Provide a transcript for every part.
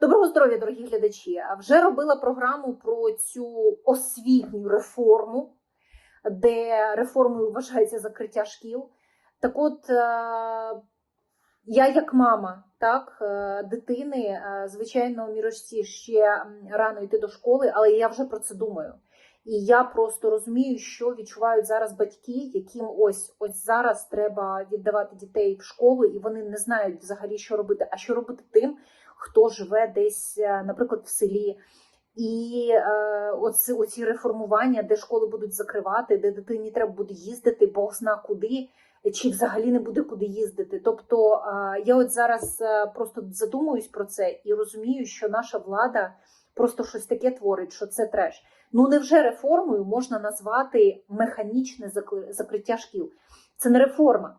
Доброго здоров'я, дорогі глядачі. Вже робила програму про цю освітню реформу, де реформою вважається закриття шкіл. Так от, е, я як мама так, е, дитини, е, звичайно, мірочці ще рано йти до школи, але я вже про це думаю. І я просто розумію, що відчувають зараз батьки, яким ось ось зараз треба віддавати дітей в школу, і вони не знають взагалі, що робити. А що робити тим, хто живе десь, е, наприклад, в селі. І е, оці, оці реформування, де школи будуть закривати, де дитині треба буде їздити, Бог зна куди, чи взагалі не буде куди їздити. Тобто е, я от зараз е, просто задумуюсь про це і розумію, що наша влада просто щось таке творить, що це треш. Ну невже реформою можна назвати механічне закриття шкіл? Це не реформа,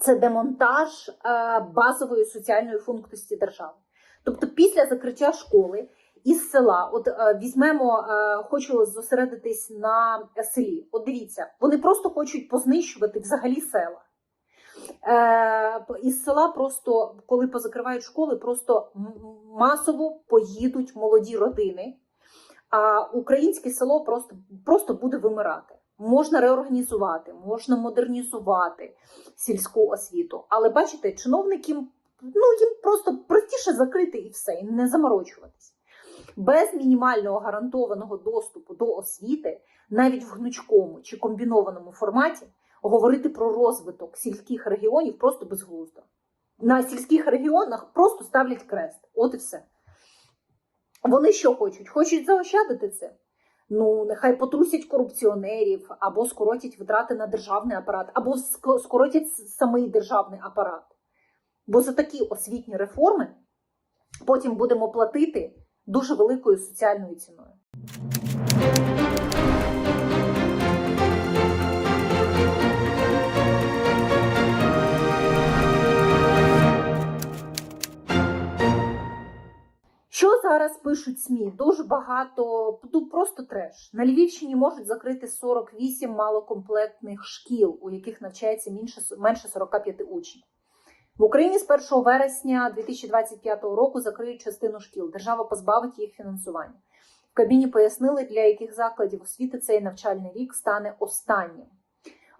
це демонтаж е, базової соціальної функції держави. Тобто, після закриття школи із села, от е, візьмемо, е, хочу зосередитись на селі. От дивіться, вони просто хочуть познищувати взагалі села. Е, із села просто, коли позакривають школи, просто масово поїдуть молоді родини, а українське село просто, просто буде вимирати. Можна реорганізувати, можна модернізувати сільську освіту. Але бачите, чиновники ну, їм просто простіше закрити і все, і не заморочуватись. Без мінімального гарантованого доступу до освіти, навіть в гнучкому чи комбінованому форматі, говорити про розвиток сільських регіонів просто безглуздо. На сільських регіонах просто ставлять крест. От і все. Вони що хочуть? Хочуть заощадити це. Ну, нехай потрусять корупціонерів, або скоротять витрати на державний апарат, або скоротять самий державний апарат. Бо за такі освітні реформи потім будемо платити дуже великою соціальною ціною. Що зараз пишуть СМІ? Дуже багато, ну просто треш. На Львівщині можуть закрити 48 малокомплектних шкіл, у яких навчається менше, менше 45 учнів. В Україні з 1 вересня 2025 року закриють частину шкіл. Держава позбавить їх фінансування. В кабіні пояснили, для яких закладів освіти цей навчальний рік стане останнім.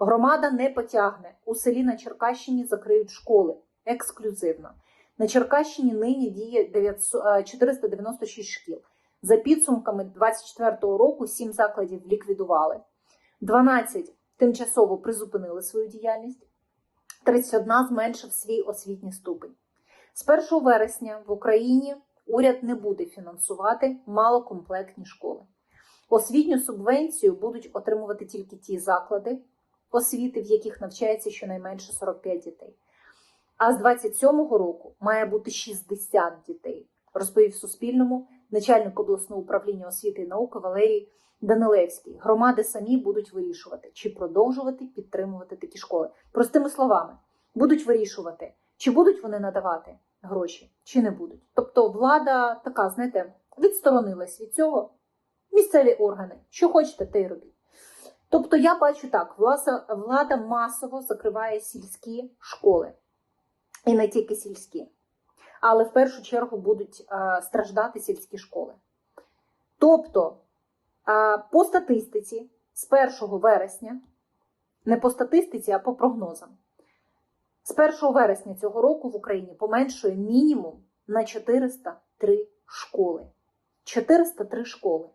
Громада не потягне. У селі на Черкащині закриють школи ексклюзивно. На Черкащині нині діє 900 е, 496 шкіл. За підсумками 2024 року 7 закладів ліквідували, 12 тимчасово призупинили свою діяльність, 31 зменшив свій освітній ступень. З 1 вересня в Україні уряд не буде фінансувати малокомплектні школи. Освітню субвенцію будуть отримувати тільки ті заклади освіти, в яких навчається щонайменше 45 дітей. А з 27-го року має бути 60 дітей, розповів Суспільному начальник обласного управління освіти і науки Валерій Данилевський. Громади самі будуть вирішувати, чи продовжувати підтримувати такі школи. Простими словами, будуть вирішувати, чи будуть вони надавати гроші, чи не будуть. Тобто влада така, знаєте, відсторонилась від цього. Місцеві органи, що хочете, те й робіть. Тобто, я бачу так: власа- влада масово закриває сільські школи. І не тільки сільські. Але в першу чергу будуть е, страждати сільські школи. Тобто, е, по статистиці з 1 вересня, не по статистиці, а по прогнозам, з 1 вересня цього року в Україні поменшує мінімум на 403 школи. 403 школи.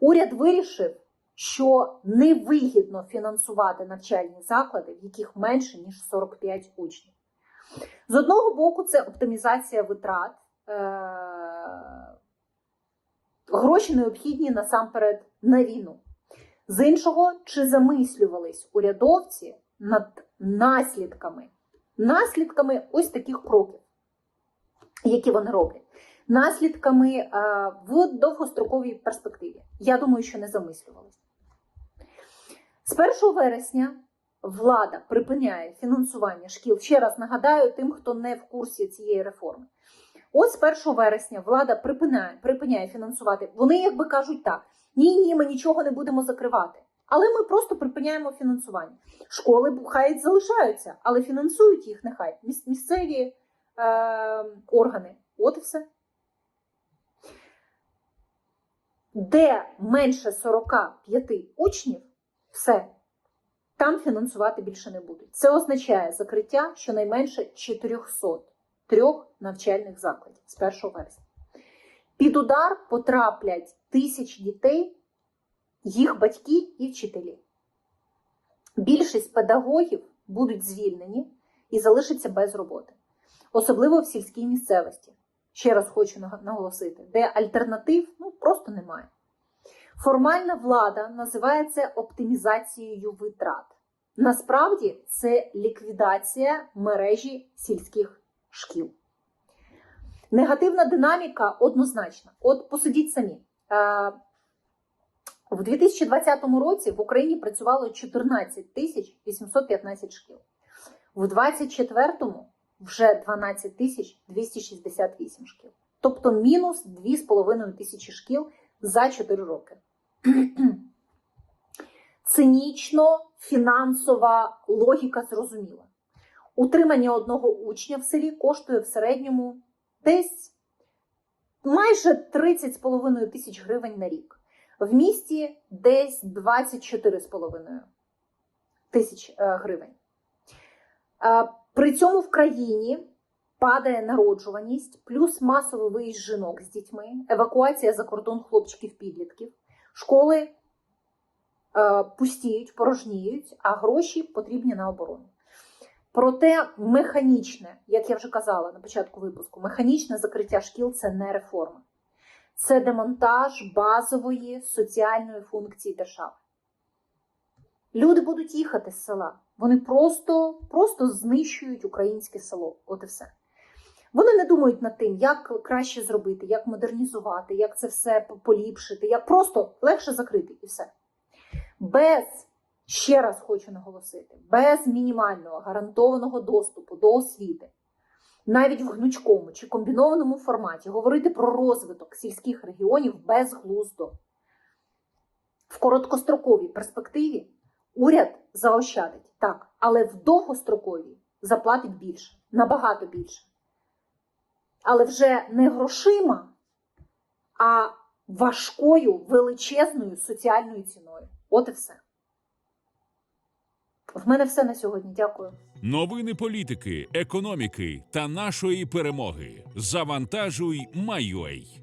Уряд вирішив, що невигідно фінансувати навчальні заклади, в яких менше ніж 45 учнів. З одного боку, це оптимізація витрат. Е- Гроші необхідні насамперед на війну. З іншого, чи замислювались урядовці над наслідками, наслідками ось таких кроків, які вони роблять, наслідками е, в довгостроковій перспективі? Я думаю, що не замислювались. З 1 вересня влада припиняє фінансування шкіл. Ще раз нагадаю тим, хто не в курсі цієї реформи. Ось з 1 вересня влада припиняє, припиняє фінансувати. Вони якби кажуть так: ні, ні, ми нічого не будемо закривати. Але ми просто припиняємо фінансування. Школи хай залишаються, але фінансують їх нехай місцеві е, органи. От і все. Де менше 45 учнів, все, там фінансувати більше не будуть. Це означає закриття щонайменше 400 трьох навчальних закладів з 1 вересня. Під удар потраплять тисячі дітей, їх батьки і вчителі. Більшість педагогів будуть звільнені і залишаться без роботи, особливо в сільській місцевості. Ще раз хочу наголосити, де альтернатив ну, просто немає. Формальна влада називає це оптимізацією витрат. Насправді це ліквідація мережі сільських шкіл. Негативна динаміка однозначна. От посудіть самі. Е, В 2020 році в Україні працювало 14 тисяч 815 шкіл. В 2024 вже 12 тисяч 268 шкіл. Тобто мінус 2,5 тисячі шкіл за 4 роки. Цинічно фінансова логіка зрозуміла. Утримання одного учня в селі коштує в середньому десь майже 30,5 тисяч гривень на рік. В місті десь 24,5 тисяч е, гривень. Е, При цьому в країні падає народжуваність, плюс масовий виїзд жінок з дітьми, евакуація за кордон хлопчиків-підлітків, школи е, пустіють, порожніють, а гроші потрібні на оборону. Проте механічне, як я вже казала на початку випуску, механічне закриття шкіл це не реформа. Це демонтаж базової соціальної функції держави. Люди будуть їхати з села. Вони просто, просто знищують українське село. От і все. Вони не думають над тим, як краще зробити, як модернізувати, як це все поліпшити, як просто легше закрити і все. Без, ще раз хочу наголосити, без мінімального гарантованого доступу до освіти, навіть в гнучкому чи комбінованому форматі, говорити про розвиток сільських регіонів безглуздо. В короткостроковій перспективі уряд заощадить так, але в довгостроковій заплатить більше, набагато більше. Але вже не грошима, а важкою величезною соціальною ціною. От і все. В мене все на сьогодні. Дякую. Новини політики, економіки та нашої перемоги. Завантажуй, Майой.